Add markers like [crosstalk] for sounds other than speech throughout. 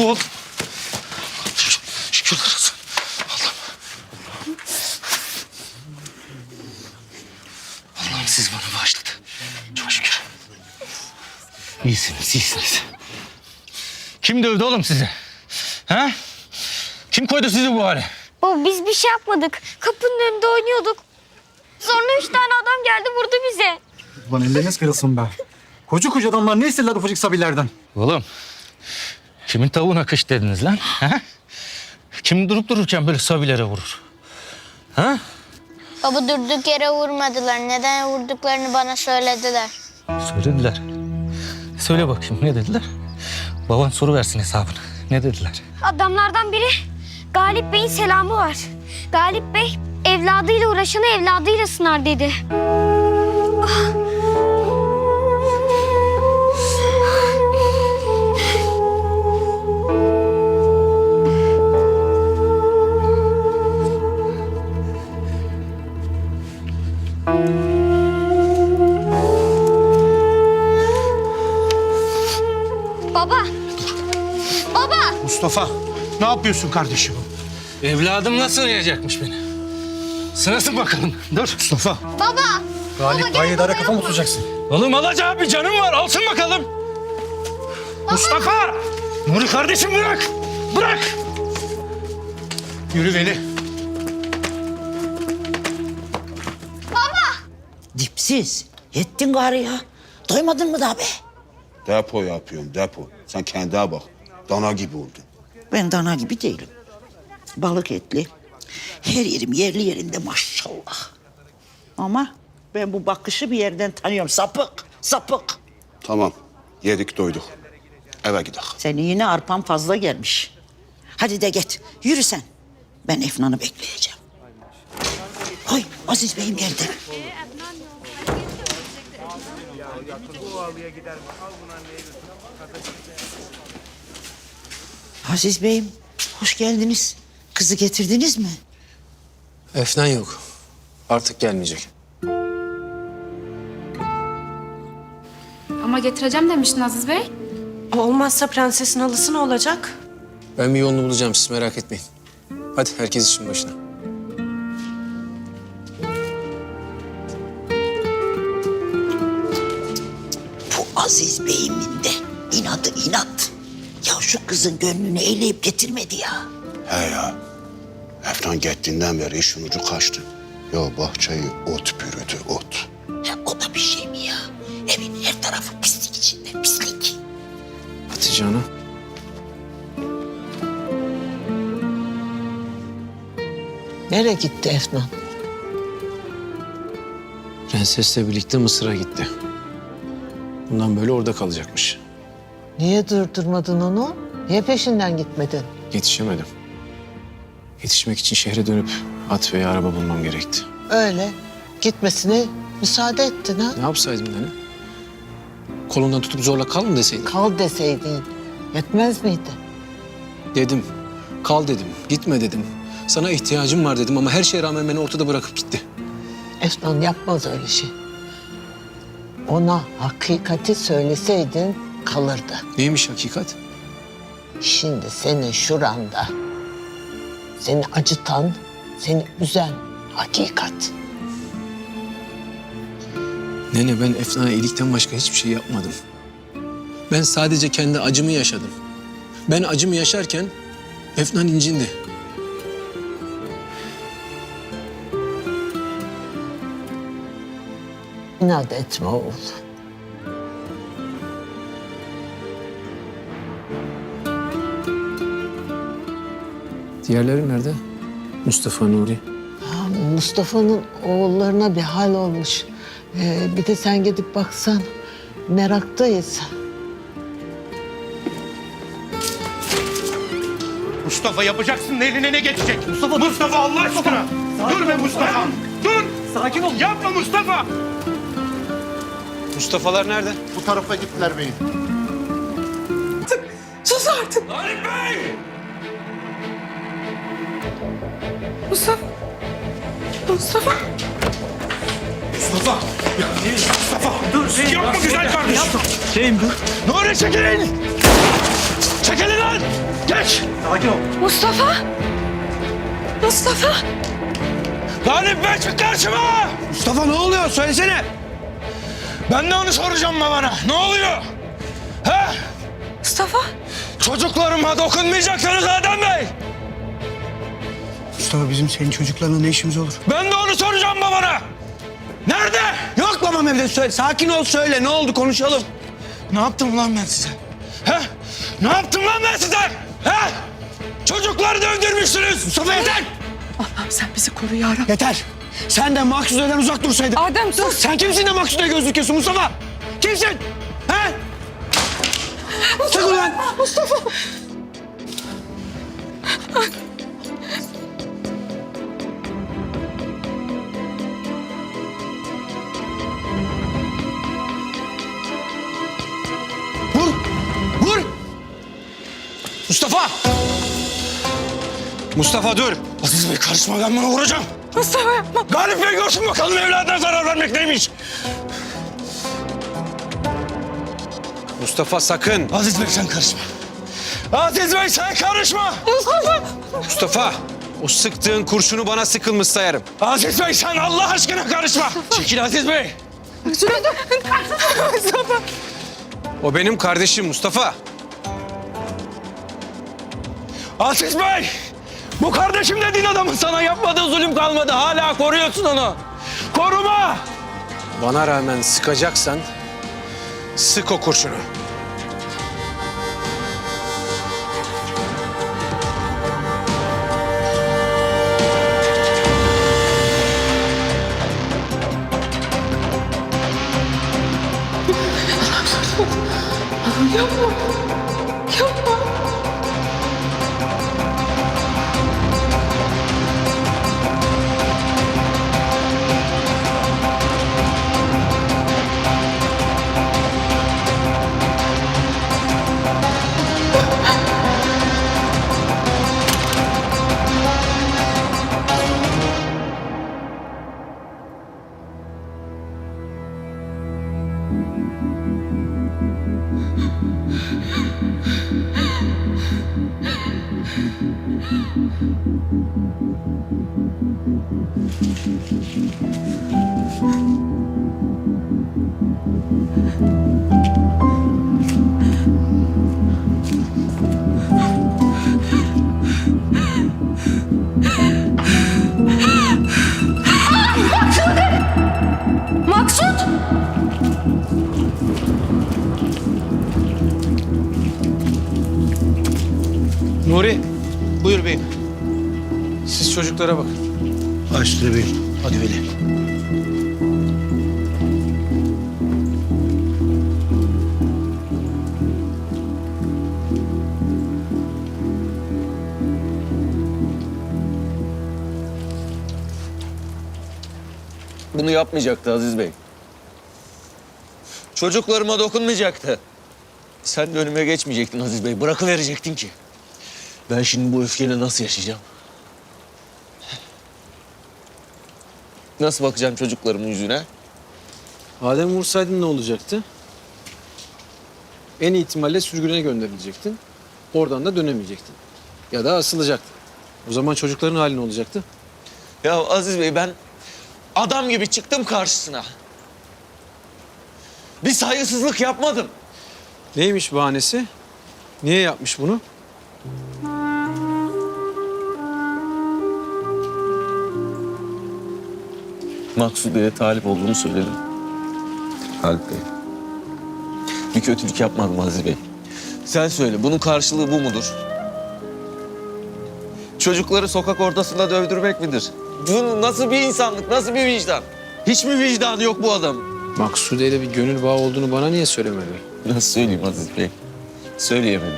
Oğlum. Şükürler olsun. Allah'ım. Allah'ım siz bana bağışladı. Çok şükür. İyisiniz, iyisiniz. Kim dövdü oğlum sizi? Ha? Kim koydu sizi bu hale? Baba biz bir şey yapmadık. Kapının önünde oynuyorduk. Sonra üç tane adam geldi vurdu bize. Ulan elleriniz kırılsın be. Koca koca adamlar ne istediler ufacık sabilerden? Oğlum, kimin tavuğuna kış dediniz lan? Ha? Kim durup dururken böyle sabilere vurur? Ha? Baba durduk yere vurmadılar. Neden vurduklarını bana söylediler. Söylediler. Söyle bakayım ne dediler? Baban soru versin hesabını. Ne dediler? Adamlardan biri Galip Bey'in selamı var. Galip Bey evladıyla uğraşanı evladıyla sınar dedi. Baba. Mustafa ne yapıyorsun kardeşim? Evladım nasıl arayacakmış beni? Sırası bakalım. Dur. Mustafa. Baba. Galip Haydara kafa mı tutacaksın? Oğlum alacağı bir canım var. Alsın bakalım. Mustafa! Nuri kardeşim bırak. Bırak. Yürü Veli. Dipsiz. Yettin gari ya. Doymadın mı daha be? Depo yapıyorum depo. Sen kendine bak. Dana gibi oldun. Ben dana gibi değilim. Balık etli. Her yerim yerli yerinde maşallah. Ama ben bu bakışı bir yerden tanıyorum. Sapık, sapık. Tamam. Yedik doyduk. Eve gidelim. Senin yine arpan fazla gelmiş. Hadi de git. Yürü sen. Ben Efnan'ı bekleyeceğim. Ay Aziz Bey'im geldi. Aziz Bey'im hoş geldiniz. Kızı getirdiniz mi? Efnan yok. Artık gelmeyecek. Ama getireceğim demiştin Aziz Bey. Olmazsa prensesin halısı ne olacak? Ben bir yolunu bulacağım siz merak etmeyin. Hadi herkes işin başına. Bu Aziz Bey'imin de inadı inat. Ya şu kızın gönlünü eğleyip getirmedi ya. He ya. Eftan gittiğinden beri işin ucu kaçtı. Ya bahçeyi ot bürüdü ot. Ya o da bir şey mi ya? Evin her tarafı pislik içinde, pislik. Hatice Hanım. Nereye gitti Efnan? Prensesle birlikte Mısır'a gitti. Bundan böyle orada kalacakmış. Niye durdurmadın onu? Niye peşinden gitmedin? Yetişemedim. Yetişmek için şehre dönüp at veya araba bulmam gerekti. Öyle. Gitmesine müsaade ettin ha? Ne yapsaydım nene? Kolundan tutup zorla kal mı deseydim? Kal deseydin. Yetmez miydi? Dedim. Kal dedim. Gitme dedim. Sana ihtiyacım var dedim ama her şeye rağmen beni ortada bırakıp gitti. Efnan yapmaz öyle şey. Ona hakikati söyleseydin kalırdı. Neymiş hakikat? Şimdi senin şuranda seni acıtan, seni üzen hakikat. Nene ben Efna'ya iyilikten başka hiçbir şey yapmadım. Ben sadece kendi acımı yaşadım. Ben acımı yaşarken Efnan incindi. İnat etme oğul. Diğerleri nerede? Mustafa Nuri. Ha, Mustafa'nın oğullarına bir hal olmuş. Ee, bir de sen gidip baksan meraktayız. Mustafa yapacaksın eline ne geçecek? Mustafa Mustafa Allah aşkına. Dur be Mustafa. Dur. Sakin ol. Yapma Mustafa. Mustafa'lar nerede? Bu tarafa gittiler beyim. Sus artık. Galip Bey! Mustafa. Mustafa. Mustafa. Ya, Mustafa. Dur. Yapma güzel kardeşim. Şeyim dur. Nuri çekilin. Çekilin lan! Geç! Sakin ol. Mustafa! Mustafa! Galip Bey çık karşıma! Mustafa ne oluyor? Söylesene. Ben de onu soracağım babana. Ne oluyor? He? Mustafa! Çocuklarıma dokunmayacaksınız Adem Bey. Mustafa bizim senin çocuklarla ne işimiz olur? Ben de onu soracağım babana. Nerede? Yok babam evde söyle. Sakin ol söyle. Ne oldu konuşalım. Ne yaptım lan ben size? He? Ne yaptım lan ben size? He? Çocukları da öldürmüşsünüz. Mustafa yeter. Allah'ım sen bizi koru ya Rabbi. Yeter. Sen de Maksude'den uzak dursaydın. Adem sus! Sen kimsin de Maksude'ye göz dikiyorsun Mustafa? Kimsin? He? Çık ulan. Mustafa! Mustafa! Mustafa dur. Aziz Bey karışma ben bunu vuracağım. Mustafa yapma! Galip Bey görsün bakalım evladına zarar vermek neymiş. Mustafa sakın. Aziz Bey sen karışma. Aziz Bey sen karışma. Mustafa. O sıktığın kurşunu bana sıkılmış sayarım. Aziz Bey sen Allah aşkına karışma. Çekil Aziz Bey. Mustafa! O benim kardeşim Mustafa. Aziz Bey. Bu kardeşim dediğin adamın sana yapmadığı zulüm kalmadı. Hala koruyorsun onu. Koruma. Bana rağmen sıkacaksan sık o kurşunu. Yapma! Thank you. Çocuklara bakın. Başlı Bey. Hadi Veli. Bunu yapmayacaktı Aziz Bey. Çocuklarıma dokunmayacaktı. Sen de önüme geçmeyecektin Aziz Bey. Bırakıverecektin ki. Ben şimdi bu öfkeyle nasıl yaşayacağım? Nasıl bakacağım çocuklarımın yüzüne? Adem vursaydın ne olacaktı? En iyi ihtimalle sürgüne gönderilecektin. Oradan da dönemeyecektin. Ya da asılacaktın. O zaman çocukların hali ne olacaktı? Ya Aziz Bey ben adam gibi çıktım karşısına. Bir saygısızlık yapmadım. Neymiş bahanesi? Niye yapmış bunu? Maksude'ye talip olduğunu söyledim. Halit Bey. Bir kötülük yapmadım Aziz Bey. Sen söyle bunun karşılığı bu mudur? Çocukları sokak ortasında dövdürmek midir? Bu nasıl bir insanlık, nasıl bir vicdan? Hiç mi vicdanı yok bu adam? Maksude ile bir gönül bağı olduğunu bana niye söylemedi? Nasıl söyleyeyim Aziz Bey? Söyleyemedim.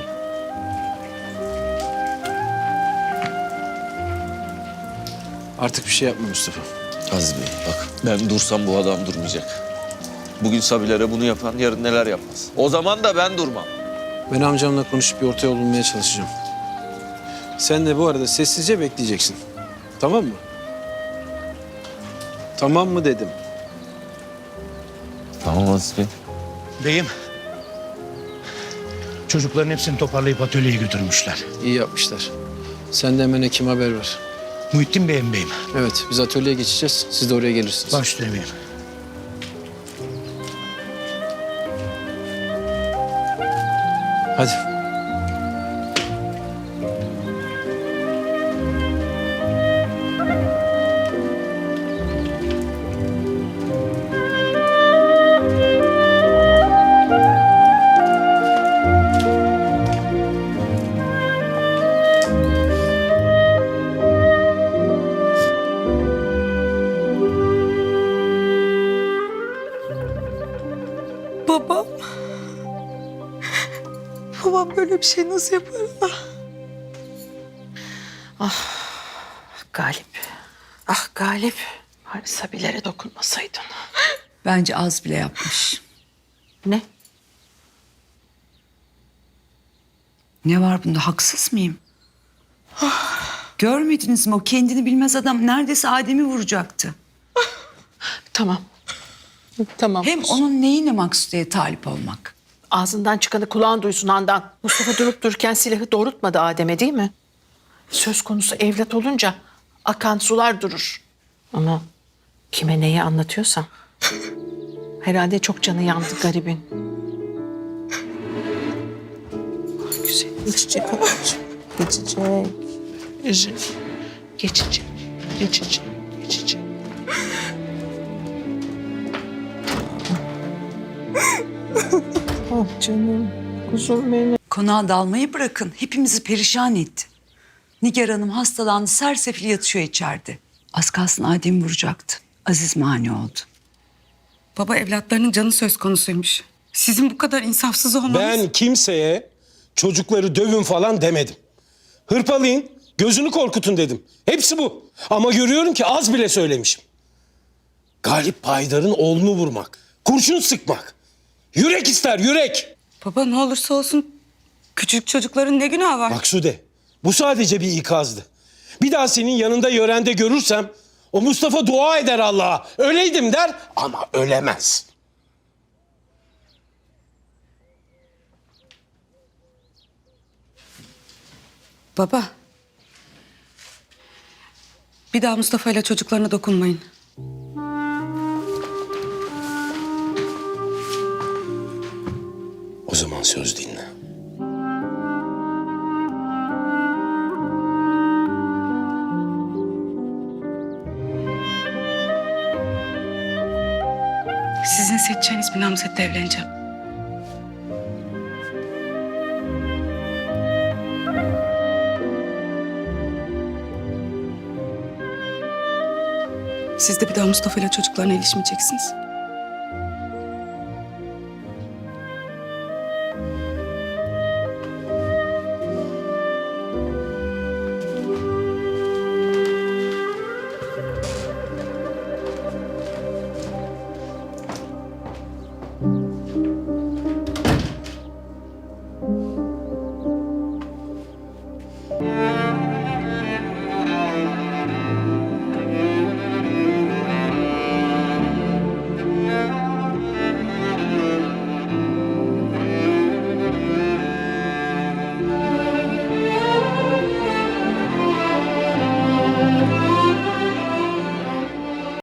Artık bir şey yapma Mustafa. Aziz Bey bak ben dursam bu adam durmayacak. Bugün Sabilere bunu yapan yarın neler yapmaz. O zaman da ben durmam. Ben amcamla konuşup bir ortaya bulmaya çalışacağım. Sen de bu arada sessizce bekleyeceksin. Tamam mı? Tamam mı dedim. Tamam Aziz Bey. Beyim. Çocukların hepsini toparlayıp atölyeye götürmüşler. İyi yapmışlar. Sen de hemen hekim haber ver. Muhittin Bey'im beyim. Evet biz atölyeye geçeceğiz. Siz de oraya gelirsiniz. Baş üstüne. Hadi. Bir şey nasıl yapar Allah? Ah Galip. Ah Galip. Hani Sabilere dokunmasaydın. Bence az bile yapmış. Ne? Ne var bunda haksız mıyım? Görmediniz mi o kendini bilmez adam neredeyse Adem'i vuracaktı. Tamam. Tamam. Hem onun neyine Maksude'ye talip olmak? Ağzından çıkanı kulağın duysun Handan. Mustafa durup dururken silahı doğrultmadı Adem'e değil mi? Söz konusu evlat olunca akan sular durur. Ama kime neyi anlatıyorsam. Herhalde çok canı yandı garibin. Güzel. Geçecek. Geçecek. Geçecek. Geçecek. Geçecek. Geçecek. [laughs] Ah canım. Kuzum benim. Konağa dalmayı bırakın hepimizi perişan etti. Nigar Hanım hastalandı sersefil yatıyor içeride. Az kalsın Adem'i vuracaktı. Aziz mani oldu. Baba evlatlarının canı söz konusuymuş. Sizin bu kadar insafsız olmanız... Ben kimseye çocukları dövün falan demedim. Hırpalayın, gözünü korkutun dedim. Hepsi bu. Ama görüyorum ki az bile söylemişim. Galip Paydar'ın oğlunu vurmak, kurşun sıkmak. Yürek ister, yürek. Baba ne olursa olsun küçük çocukların ne günahı var? Maksude, bu sadece bir ikazdı. Bir daha senin yanında yörende görürsem o Mustafa dua eder Allah'a. Öleydim der ama ölemez. Baba. Bir daha Mustafa ile çocuklarına dokunmayın. O zaman söz dinle. Sizin seçeceğiniz bir namzetle evleneceğim. Siz de bir daha Mustafa ile çocuklarına ilişmeyeceksiniz.